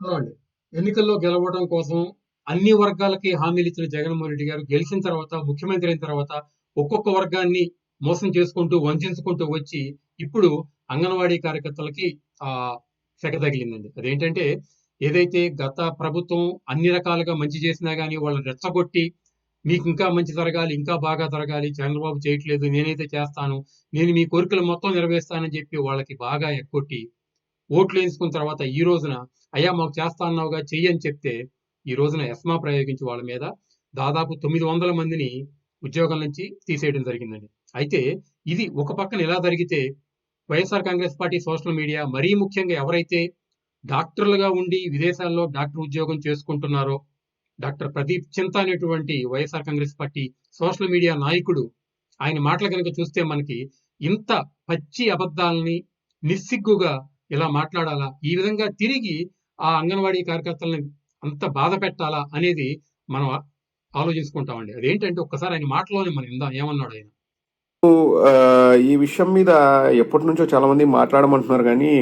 Hello ఎన్నికల్లో గెలవడం కోసం అన్ని వర్గాలకి హామీలు ఇచ్చిన జగన్మోహన్ రెడ్డి గారు గెలిచిన తర్వాత, ముఖ్యమంత్రి అయిన తర్వాత ఒక్కొక్క వర్గాన్ని మోసం చేసుకుంటూ, వంచుకుంటూ వచ్చి ఇప్పుడు అంగన్వాడీ కార్యకర్తలకి ఆ సెగ తగిలిందండి. అదేంటంటే ఏదైతే గత ప్రభుత్వం అన్ని రకాలుగా మంచి చేసినా కానీ వాళ్ళని రెచ్చగొట్టి మీకు ఇంకా మంచి జరగాలి, ఇంకా బాగా జరగాలి, చంద్రబాబు చేయట్లేదు, నేనైతే చేస్తాను, నేను మీ కోరికలు మొత్తం నెరవేరుస్తానని చెప్పి వాళ్ళకి బాగా ఎక్కొట్టి ఓట్లు వేయించుకున్న తర్వాత ఈ రోజున అయ్యా మాకు చేస్తా అన్నావుగా చెయ్యి అని చెప్తే ఈ రోజున ఎస్మా ప్రయోగించి వాళ్ళ మీద దాదాపు తొమ్మిది వందల మందిని ఉద్యోగం నుంచి తీసేయడం జరిగిందండి. అయితే ఇది ఒక పక్కన ఇలా జరిగితే YSR Congress party social media మరీ ముఖ్యంగా ఎవరైతే డాక్టర్లుగా ఉండి విదేశాల్లో డాక్టర్ ఉద్యోగం చేసుకుంటున్నారో డాక్టర్ ప్రదీప్ చింత అనేటువంటి YSR Congress party social media నాయకుడు ఆయన మాటలు కనుక చూస్తే మనకి ఇంత పచ్చి అబద్ధాలని నిస్సిగ్గుగా ఇలా మాట్లాడాలా? ఈ విధంగా తిరిగి ఆ అంగన్వాడీ కార్యకర్తలని అంత బాధ పెట్టాలా అనేది మనం ఆలోచించుకుంటామండి. అదేంటంటే ఒక్కసారి ఆయన మాటలోనే మనం ఇందా ఏమన్నాడు ఆయన? ఈ విషయం మీద ఎప్పటి నుంచో చాలా మంది మాట్లాడమంటున్నారు కానీ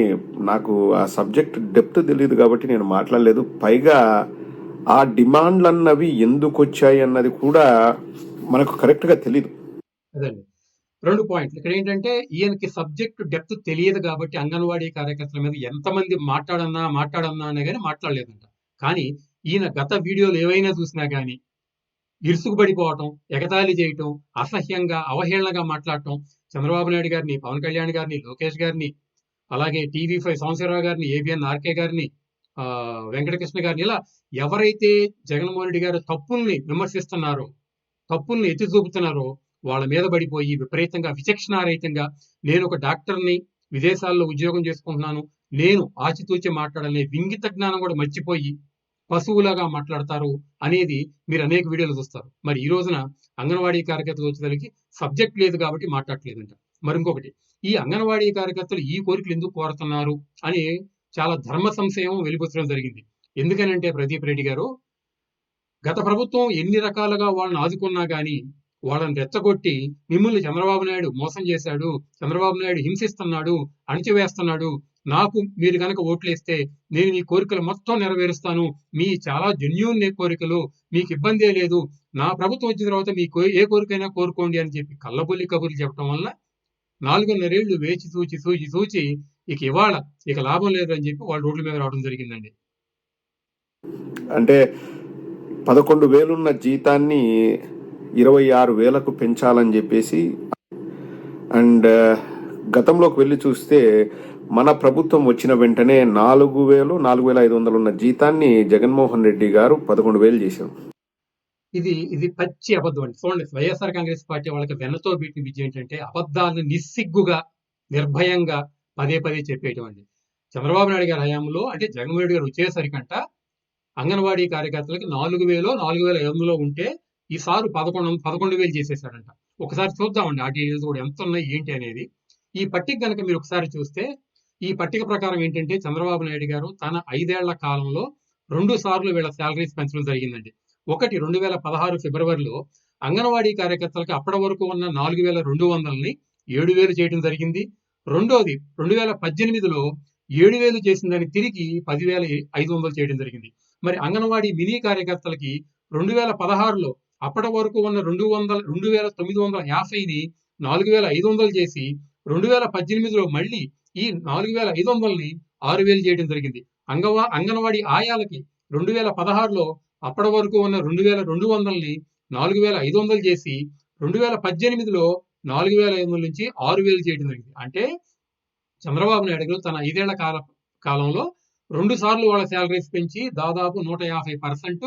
నాకు ఆ సబ్జెక్ట్ డెప్త్ తెలియదు కాబట్టి నేను మాట్లాడలేదు. పైగా ఆ డిమాండ్లు అన్నవి ఎందుకు వచ్చాయి అన్నది కూడా మనకు కరెక్ట్గా తెలియదు అదండి. రెండు పాయింట్లు. ఇక్కడ ఏంటంటే ఈయనకి సబ్జెక్ట్ డెప్త్ తెలియదు కాబట్టి అంగన్వాడీ కార్యకర్తల మీద ఎంతమంది మాట్లాడన్నా మాట్లాడన్నా అనే కానీ మాట్లాడలేదంట. కానీ ఈయన గత వీడియోలు ఏవైనా చూసినా కానీ ఇరుసుకుపడిపోవటం ఎగతాళి చేయటం అసహ్యంగా అవహేళనగా మాట్లాడటం చంద్రబాబు నాయుడు గారిని పవన్ కళ్యాణ్ గారిని లోకేష్ గారిని అలాగే టీవీ ఫైవ్ సంవత్సరరావు గారిని ఏబిఎన్ ఆర్కే గారిని వెంకటకృష్ణ గారిని ఇలా ఎవరైతే జగన్మోహన్ రెడ్డి గారు తప్పుల్ని విమర్శిస్తున్నారో తప్పుల్ని ఎత్తి చూపుతున్నారో వాళ్ళ మీద పడిపోయి విపరీతంగా విచక్షణారహితంగా నేను ఒక డాక్టర్ని విదేశాల్లో ఉద్యోగం చేసుకుంటున్నాను. నేను ఆచితూచి మాట్లాడలే వింగిత జ్ఞానం కూడా మర్చిపోయి పశువులాగా మాట్లాడతారు అనేది మీరు అనేక వీడియోలు చూస్తారు. మరి ఈ రోజున అంగన్వాడీ కార్యకర్తలు వచ్చేసరికి సబ్జెక్ట్ లేదు కాబట్టి మాట్లాడలేదంట మరి ఇంకొకటి ఈ అంగన్వాడీ కార్యకర్తలు ఈ కోరికలు ఎందుకు కోరుతున్నారు అని చాలా ధర్మ సంశయం వెలిబుచ్చడం జరిగింది. ఎందుకనంటే ప్రదీప్ రెడ్డి గారు గత ప్రభుత్వం ఎన్ని రకాలుగా వాళ్ళని ఆదుకున్నా కానీ వాళ్ళని రెచ్చగొట్టి మిమ్మల్ని చంద్రబాబు నాయుడు మోసం చేశాడు చంద్రబాబు నాయుడు హింసిస్తున్నాడు అణిచివేస్తున్నాడు నాకు మీరు గనక ఓట్లేస్తే నేను మీ కోరికలు మొత్తం నెరవేరుస్తాను మీ చాలా జెన్యున్ కోరికలు మీకు ఇబ్బందే లేదు నా ప్రభుత్వం వచ్చిన తర్వాత మీకు ఏ కోరికైనా కోరుకోండి అని చెప్పి కళ్ళబొల్లి కబుర్లు చెప్పడం వల్ల నాలుగున్నరేళ్ళు వేచి సూచి సూచి చూచి ఇక ఇవాళ ఇక లాభం లేదు అని చెప్పి వాళ్ళు రోడ్ల మీద రావడం జరిగిందండి. అంటే పదకొండు వేలున్న జీతాన్ని ఇరవై ఆరు వేలకు పెంచాలని చెప్పేసి. అండ్ గతంలోకి వెళ్ళి చూస్తే మన ప్రభుత్వం వచ్చిన వెంటనే నాలుగు వేలు నాలుగు వేల ఐదు వందలు ఉన్న జీతాన్ని జగన్మోహన్ రెడ్డి గారు పదకొండు వేలు చేశారు. ఇది ఇది పచ్చి అబద్ధం అండి. చూడండి వైఎస్ఆర్ కాంగ్రెస్ పార్టీ వాళ్ళకి వెన్నతో బీటిన విజయం ఏంటంటే అబద్ధాలను నిస్సిగ్గుగా నిర్భయంగా పదే పదే చెప్పేయటం అండి. చంద్రబాబు నాయుడు గారి హయాంలో అంటే జగన్మోహన్ రెడ్డి గారు వచ్చేసరికంట అంగన్వాడీ కార్యకర్తలకి నాలుగు వేలో నాలుగు వేల ఐదు వందలో ఉంటే ఈసారి పదకొండు పదకొండు వేలు చేసేసాడంట. ఒకసారి చూద్దామండి ఆ డీటెయిల్స్ కూడా ఎంత ఉన్నాయి ఏంటి అనేది. ఈ పట్టిక కనుక మీరు ఒకసారి చూస్తే ఈ పట్టిక ప్రకారం ఏంటంటే చంద్రబాబు నాయుడు గారు తన ఐదేళ్ళ కాలంలో రెండు సార్లు వీళ్ళ శాలరీస్ పెంచడం జరిగిందండి. ఒకటి రెండు వేల పదహారు ఫిబ్రవరిలో అంగన్వాడీ కార్యకర్తలకు అప్పటి వరకు ఉన్న నాలుగు వేల రెండు వందలని ఏడు వేలు చేయడం జరిగింది. రెండోది రెండు వేల పద్దెనిమిదిలో ఏడు వేలు చేసిందని తిరిగి పదివేల ఐదు వందలు చేయడం జరిగింది. మరి అంగన్వాడీ మినీ కార్యకర్తలకి రెండు వేల పదహారులో అప్పటి వరకు ఉన్న రెండు వందల రెండు వేల తొమ్మిది వందల యాభైని నాలుగు వేల ఐదు వందలు చేసి రెండు వేల పద్దెనిమిదిలో మళ్ళీ ఈ నాలుగు వేల ఐదు వందలని ఆరు వేలు చేయడం జరిగింది. అంగవా అంగన్వాడీ ఆయాలకి రెండు వేల పదహారులో అప్పటి వరకు ఉన్న రెండు వేల రెండు వందలని నాలుగు వేల ఐదు వందలు చేసి రెండు వేల పద్దెనిమిదిలో నాలుగు వేల ఐదు వందల నుంచి ఆరు వేలు చేయడం జరిగింది. అంటే చంద్రబాబు నాయుడు గారు తన ఐదేళ్ళ కాల కాలంలో రెండు సార్లు వాళ్ళ శాలరీస్ పెంచి దాదాపు నూట యాభై పర్సెంట్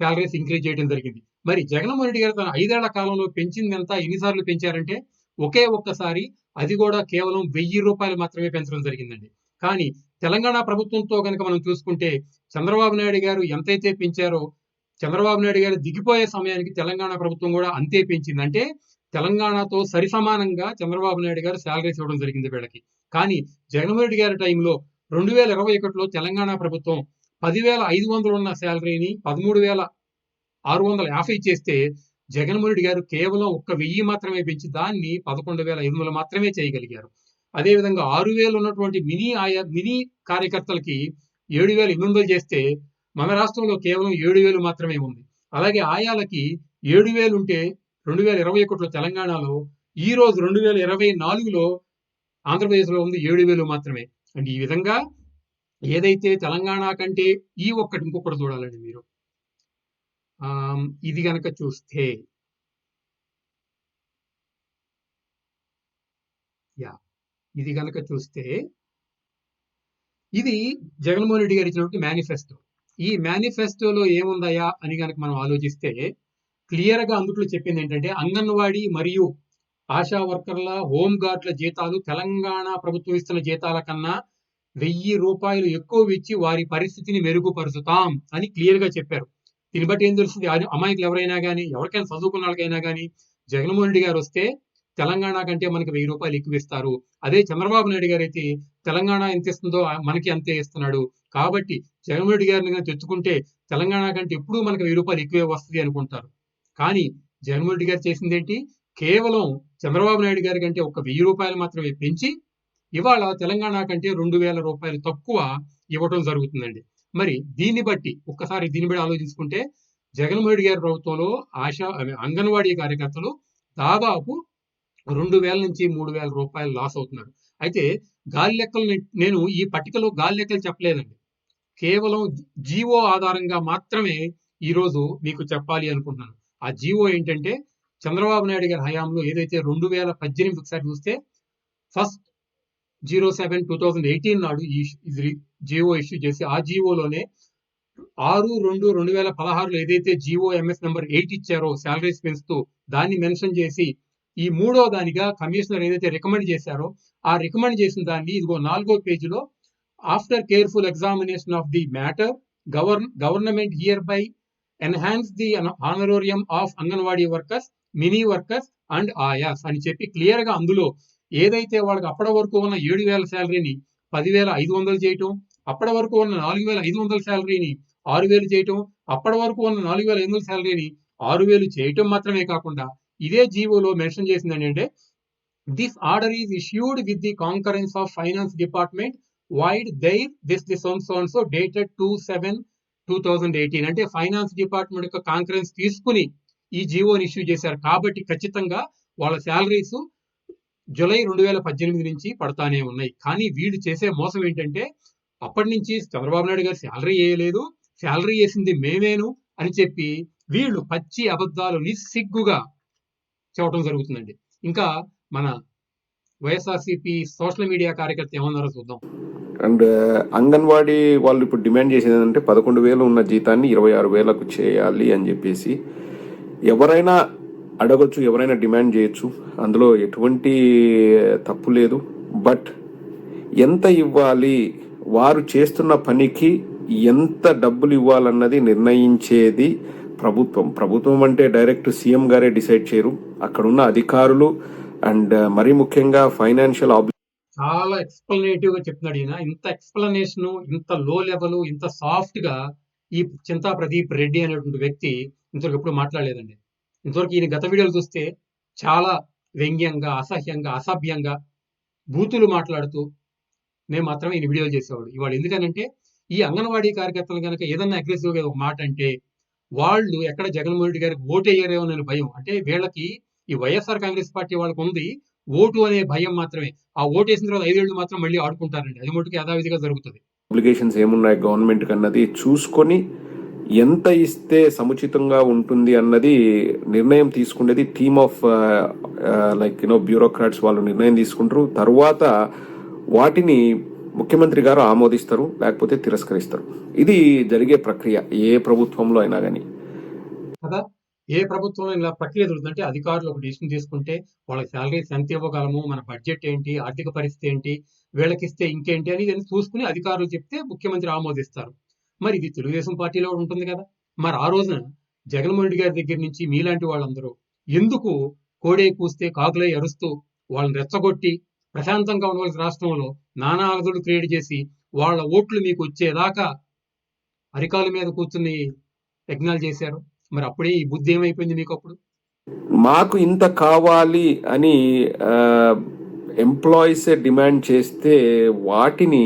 శాలరీస్ ఇంక్రీజ్ చేయడం జరిగింది. మరి జగన్మోహన్ రెడ్డి గారు తన ఐదేళ్ళ కాలంలో పెంచింది ఎంత? ఎన్నిసార్లు పెంచారంటే ఒకే ఒక్కసారి అది కూడా కేవలం వెయ్యి రూపాయలు మాత్రమే పెంచడం జరిగిందండి. కానీ తెలంగాణ ప్రభుత్వంతో కనుక మనం చూసుకుంటే చంద్రబాబు నాయుడు గారు ఎంతైతే పెంచారో చంద్రబాబు నాయుడు గారు దిగిపోయే సమయానికి తెలంగాణ ప్రభుత్వం కూడా అంతే పెంచింది అంటే తెలంగాణతో సరిసమానంగా చంద్రబాబు నాయుడు గారు శాలరీస్ ఇవ్వడం జరిగింది వీళ్ళకి. కానీ జగన్మోహన్ రెడ్డి గారి టైంలో రెండు వేల ఇరవై ఒకటిలో తెలంగాణ ప్రభుత్వం పదివేల ఐదు వందలు ఉన్న శాలరీని పదమూడు వేల ఆరు వందల యాభై చేస్తే జగన్మోహన్ గారు కేవలం ఒక్క వెయ్యి మాత్రమే పెంచి దాన్ని పదకొండు వేల ఐదు వందలు మాత్రమే చేయగలిగారు. అదేవిధంగా ఆరు వేలు ఉన్నటువంటి మినీ ఆయా మినీ కార్యకర్తలకి ఏడు వేల ఎనిమిది వందలు చేస్తే మన రాష్ట్రంలో కేవలం ఏడు వేలు మాత్రమే ఉంది. అలాగే ఆయాలకి ఏడు వేలు ఉంటే రెండు వేల ఇరవై ఒకటిలో తెలంగాణలో ఈ రోజు రెండు వేల ఇరవై నాలుగులో ఆంధ్రప్రదేశ్లో ఉంది ఏడు వేలు మాత్రమే. అండ్ ఈ విధంగా ఏదైతే తెలంగాణ కంటే ఈ ఒక్కటి ఇంకొకటి చూడాలండి మీరు. ఇది గనక చూస్తే. యా ఇది గనక చూస్తే. ఇది జగన్మోహన్ రెడ్డి గారు ఇచ్చినటువంటి మేనిఫెస్టో. ఈ మేనిఫెస్టోలో ఏముందయా అని గనక మనం ఆలోచిస్తే క్లియర్గా అందుట్లో చెప్పింది ఏంటంటే అంగన్వాడీ మరియు ఆశా వర్కర్ల హోమ్ జీతాలు తెలంగాణ ప్రభుత్వం ఇస్తున్న జీతాల కన్నా వెయ్యి రూపాయలు ఎక్కువ ఇచ్చి వారి పరిస్థితిని మెరుగుపరుచుతాం అని క్లియర్గా చెప్పారు. దీన్ని బట్టి ఏం తెలుస్తుంది? ఆ- అమాయకులు ఎవరైనా కానీ ఎవరికైనా చదువుకున్న వాళ్ళకైనా కానీ జగన్మోహన్ రెడ్డి గారు వస్తే తెలంగాణ కంటే మనకి వెయ్యి రూపాయలు ఎక్కువ ఇస్తారు అదే చంద్రబాబు నాయుడు గారు అయితే తెలంగాణ ఎంత ఇస్తుందో మనకి అంతే ఇస్తున్నాడు. కాబట్టి జగన్మోహన్ రెడ్డి గారిని తెచ్చుకుంటే తెలంగాణ కంటే ఎప్పుడూ మనకి వెయ్యి రూపాయలు ఎక్కువే వస్తుంది అనుకుంటారు. కానీ జగన్మోహన్ రెడ్డి గారు చేసింది ఏంటి కేవలం చంద్రబాబు నాయుడు గారి కంటే ఒక వెయ్యి రూపాయలు మాత్రమే పెంచి ఇవాళ తెలంగాణ కంటే రెండు వేల రూపాయలు తక్కువ ఇవ్వటం జరుగుతుందండి. మరి దీన్ని బట్టి ఒక్కసారి దీన్ని బట్టి ఆలోచించుకుంటే జగన్మోహన్ రెడ్డి గారి ప్రభుత్వంలో ఆశా అంగన్వాడీ కార్యకర్తలు దాదాపు రెండు వేల నుంచి మూడు వేల రూపాయలు లాస్ అవుతున్నారు. అయితే గాలి లెక్కలు నేను ఈ పట్టికలో గాలి లెక్కలు చెప్పలేదండి. కేవలం జీవో ఆధారంగా మాత్రమే ఈరోజు మీకు చెప్పాలి అనుకుంటున్నాను. ఆ జీవో ఏంటంటే చంద్రబాబు నాయుడు గారి హయాంలో ఏదైతే రెండు వేల పద్దెనిమిది ఒకసారి చూస్తే first zero seven two thousand eighteen నాడు ఈ జియో ఇష్యూ చేసి ఆ జియోలోనే ఆరు రెండు రెండు వేల పదహారులో ఏదైతే జియో ఎంఎస్ నెంబర్ ఎయిట్ ఇచ్చారో శాలరీస్ పెంచుతూ దాన్ని మెన్షన్ చేసి ఈ మూడో దానిగా కమిషనర్ ఏదైతే రికమెండ్ చేశారో ఆ రికమెండ్ చేసిన దాన్ని ఇదిగో నాలుగో పేజీలో after careful examination of the matter govern government hereby enhance the honorarium of anganwadi workers mini workers and ayahs అని చెప్పి క్లియర్గా అందులో ఏదైతే వాళ్ళకి అప్పటి వరకు ఉన్న ఏడు వేల శాలరీని పదివేల ఐదు వందలు చేయటం అప్పటి వరకు ఉన్న నాలుగు వేల ఐదు వందల శాలరీని ఆరు వేలు చేయటం అప్పటి వరకు ఉన్న నాలుగు వేల ఐదు వందల శాలరీని ఆరు వేలు చేయటం మాత్రమే కాకుండా ఇదే జీవోలో మెన్షన్ చేసింది ఏంటంటే this order is issued with the concurrence of finance department vide their this zone so dated two seven two thousand eighteen అంటే ఫైనాన్స్ డిపార్ట్మెంట్ యొక్క కాంకరెన్స్ తీసుకుని ఈ జీవోని ఇష్యూ చేశారు. కాబట్టి ఖచ్చితంగా వాళ్ళ శాలరీస్ జూలై రెండు వేల పద్దెనిమిది నుంచి పడతానే ఉన్నాయి. కానీ వీళ్ళు చేసే మోసం ఏంటంటే అప్పటి నుంచి చంద్రబాబు నాయుడు గారు శాలరీ వేయలేదు శాలరీ వేసింది మేమేను అని చెప్పి వీళ్ళు పచ్చి అబద్ధాలు నిస్సిగ్గుగా చెప్పడం జరుగుతుందండి. ఇంకా మన వైఎస్ఆర్సీపీ సోషల్ మీడియా కార్యకర్త ఏమన్నారో చూద్దాం. అండ్ అంగన్వాడీ వాళ్ళు ఇప్పుడు డిమాండ్ చేసేది ఏంటంటే పదకొండు వేలు ఉన్న జీతాన్ని ఇరవై ఆరు వేలకు చేయాలి అని చెప్పేసి ఎవరైనా అడగొచ్చు ఎవరైనా డిమాండ్ చేయొచ్చు. అందులో ఎటువంటి తప్పు లేదు. బట్ ఎంత ఇవ్వాలి వారు చేస్తున్న పనికి ఎంత డబ్బులు ఇవ్వాలన్నది నిర్ణయించేది ప్రభుత్వం. ప్రభుత్వం అంటే డైరెక్ట్ సీఎం గారే డిసైడ్ చేయరు. అక్కడున్న అధికారులు అండ్ uh, మరీ ముఖ్యంగా ఫైనాన్షియల్ చాలా ఎక్స్ప్లెనేటివ్గా చెప్తున్నాడు ఈయన. ఇంత ఎక్స్ప్లెనేషన్ ఇంత లో లెవెల్ ఇంత సాఫ్ట్గా ఈ చింతా ప్రదీప్ రెడ్డి అనేటువంటి వ్యక్తి ఇంతకు ఎప్పుడు మాట్లాడలేదండి. ఇంతవరకు ఈయన గత వీడియోలు చూస్తే చాలా వ్యంగ్యంగా అసహ్యంగా అసభ్యంగా బూతులు మాట్లాడుతూ మేము మాత్రమే ఈయన వీడియోలు చేసేవాడు. ఇవాళ ఎందుకనంటే ఈ అంగన్వాడీ కార్యకర్తలు కనుక ఏదన్నా అగ్రెసివ్గా ఒక మాట అంటే వాళ్ళు ఎక్కడ జగన్మోహన్ రెడ్డి గారికి ఓటు అనే భయం. అంటే వీళ్ళకి ఈ వైఎస్ఆర్ కాంగ్రెస్ పార్టీ వాళ్ళకి ఉంది ఓటు అనే భయం మాత్రమే. ఆ ఓటు వేసిన తర్వాత ఐదేళ్ళు మాత్రం మళ్ళీ ఆడుకుంటారండి. అది మటుకు యథావిధిగా జరుగుతుంది. అప్లికేషన్స్ ఏమున్నాయి? గవర్నమెంట్ కన్నది చూసుకొని ఎంత ఇస్తే సముచితంగా ఉంటుంది అన్నది నిర్ణయం తీసుకునేది team of like you know bureaucrats వాళ్ళు నిర్ణయం తీసుకుంటారు. తర్వాత వాటిని ముఖ్యమంత్రి గారు ఆమోదిస్తారు లేకపోతే తిరస్కరిస్తారు. ఇది జరిగే ప్రక్రియ ఏ ప్రభుత్వంలో అయినా కానీ కదా? ఏ ప్రభుత్వంలో ఇలా ప్రక్రియ జరుగుతుందంటే అధికారులు ఒక డిసిషన్ తీసుకుంటే వాళ్ళకి శాలరీస్ ఎంత ఇవ్వగలము మన బడ్జెట్ ఏంటి ఆర్థిక పరిస్థితి ఏంటి వీళ్ళకి ఇస్తే ఇంకేంటి అని చూసుకుని అధికారులు చెప్తే ముఖ్యమంత్రి ఆమోదిస్తారు. మరి ఇది తెలుగుదేశం పార్టీలో ఉంటుంది కదా. మరి ఆ రోజున జగన్మోహన్ రెడ్డి గారి దగ్గర నుంచి మీలాంటి వాళ్ళందరూ ఎందుకు కోడే కూస్తే కాకులై అరుస్తూ వాళ్ళని రెచ్చగొట్టి ప్రశాంతంగా ఉండవలసిన రాష్ట్రంలో నానా అలజడులు క్రియేట్ చేసి వాళ్ళ ఓట్లు మీకు వచ్చేదాకా అరికాల మీద కూర్చుని యజ్ఞాలు చేశారు. మరి అప్పుడే ఈ బుద్ధి ఏమైపోయింది మీకు అప్పుడు? మాకు ఇంత కావాలి అని ఎంప్లాయీస్ డిమాండ్ చేస్తే వాటిని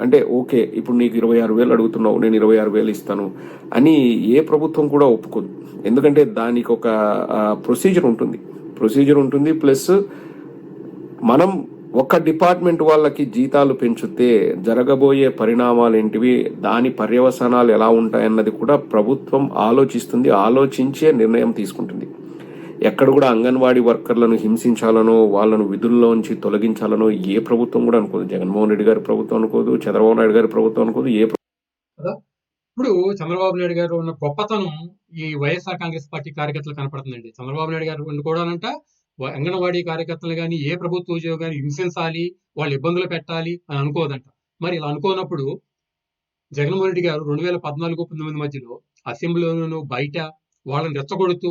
అంటే ఓకే ఇప్పుడు నీకు ఇరవై ఆరు వేలు అడుగుతున్నావు నేను ఇరవై ఆరు వేలు ఇస్తాను అని ఏ ప్రభుత్వం కూడా ఒప్పుకోదు. ఎందుకంటే దానికి ఒక ప్రొసీజర్ ఉంటుంది. ప్రొసీజర్ ఉంటుంది ప్లస్ మనం ఒక డిపార్ట్మెంట్ వాళ్ళకి జీతాలు పెంచితే జరగబోయే పరిణామాలు ఏంటివి దాని పర్యవసానాలు ఎలా ఉంటాయన్నది కూడా ప్రభుత్వం ఆలోచిస్తుంది ఆలోచించే నిర్ణయం తీసుకుంటుంది. ఎక్కడ కూడా అంగన్వాడీ వర్కర్లను హింసించాలనో వాళ్ళను విధుల్లోంచి తొలగించాలనో ఏ ప్రభుత్వం కూడా అనుకోదు. జగన్మోహన్ రెడ్డి గారి ప్రభుత్వం అనుకోదు చంద్రబాబు నాయుడు గారి ప్రభుత్వం అనుకోదు ఏ ఇప్పుడు చంద్రబాబు నాయుడు గారు ఉన్న గొప్పతనం ఈ వైఎస్ఆర్ కాంగ్రెస్ పార్టీ కార్యకర్తలు కనపడుతుందండి. చంద్రబాబు నాయుడు గారు కూడానంట అంగన్వాడీ కార్యకర్తలు కానీ ఏ ప్రభుత్వ ఉద్యోగాన్ని హింసించాలి వాళ్ళు ఇబ్బందులు పెట్టాలి అని అనుకోదంట. మరి ఇలా అనుకోనప్పుడు జగన్మోహన్ రెడ్డి గారు రెండు వేల పద్నాలుగు పంతొమ్మిది మధ్యలో అసెంబ్లీలోనూ బయట వాళ్ళని రెచ్చగొడుతూ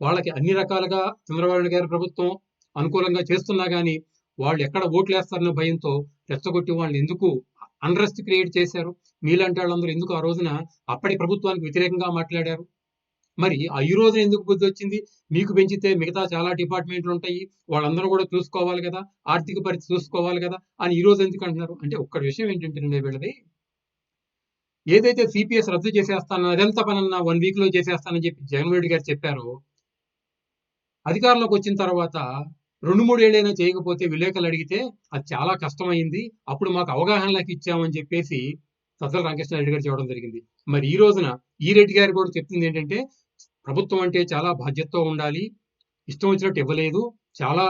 వాళ్ళకి అన్ని రకాలుగా చంద్రబాబు నాయుడు గారి ప్రభుత్వం అనుకూలంగా చేస్తున్నా కానీ వాళ్ళు ఎక్కడ ఓట్లు వేస్తారన్న భయంతో రెచ్చగొట్టి వాళ్ళని ఎందుకు అన్రెస్ట్ క్రియేట్ చేశారు? మీలాంటి వాళ్ళందరూ ఎందుకు ఆ రోజున అప్పటి ప్రభుత్వానికి వ్యతిరేకంగా మాట్లాడారు? మరి ఆ ఈ రోజున ఎందుకు బుద్ధి వచ్చింది? మీకు పెంచితే మిగతా చాలా డిపార్ట్మెంట్లు ఉంటాయి వాళ్ళందరూ కూడా చూసుకోవాలి కదా ఆర్థిక పరిస్థితి చూసుకోవాలి కదా అని ఈ రోజు ఎందుకు అంటున్నారు? అంటే ఒక్క విషయం ఏంటంటే వీళ్ళది ఏదైతే సిపిఎస్ రద్దు చేసేస్తానో అదెంత పనన్నా వన్ వీక్లో చేసేస్తానని చెప్పి జగన్మోహన్ రెడ్డి గారు చెప్పారో అధికారంలోకి వచ్చిన తర్వాత రెండు మూడేళ్ళైనా చేయకపోతే విలేకరులు అడిగితే అది చాలా కష్టమైంది. అప్పుడు మాకు అవగాహనలోకి ఇచ్చామని చెప్పేసి సజ్జల రామకృష్ణారెడ్డి గారు చెప్పడం జరిగింది. మరి ఈ రోజున ఈ రెడ్డి గారు కూడా చెప్తుంది ఏంటంటే ప్రభుత్వం అంటే చాలా బాధ్యతతో ఉండాలి. ఇష్టం వచ్చినట్టు ఇవ్వలేదు. చాలా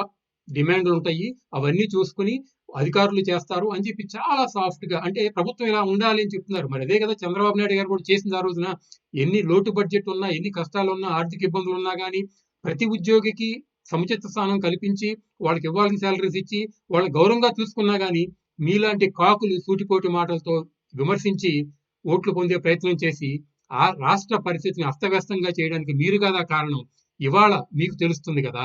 డిమాండ్లు ఉంటాయి. అవన్నీ చూసుకుని అధికారులు చేస్తారు అని చెప్పి చాలా సాఫ్ట్గా అంటే ప్రభుత్వం ఇలా ఉండాలి అని చెప్తున్నారు. మరి అదే కదా చంద్రబాబు నాయుడు గారు కూడా చేసింది ఆ రోజున ఎన్ని లోటు బడ్జెట్ ఉన్నా ఎన్ని కష్టాలు ఉన్నా ఆర్థిక ఇబ్బందులు ఉన్నా కానీ ప్రతి ఉద్యోగికి సముచిత స్థానం కల్పించి వాళ్ళకి ఇవ్వాల్సిన శాలరీస్ ఇచ్చి వాళ్ళని గౌరవంగా చూసుకున్నా కానీ మీలాంటి కాకులు సూటిపోటి మాటలతో విమర్శించి ఓట్లు పొందే ప్రయత్నం చేసి ఆ రాష్ట్ర పరిస్థితిని అస్తవ్యస్తంగా చేయడానికి మీరు కదా కారణం. ఇవాళ మీకు తెలుస్తుంది కదా.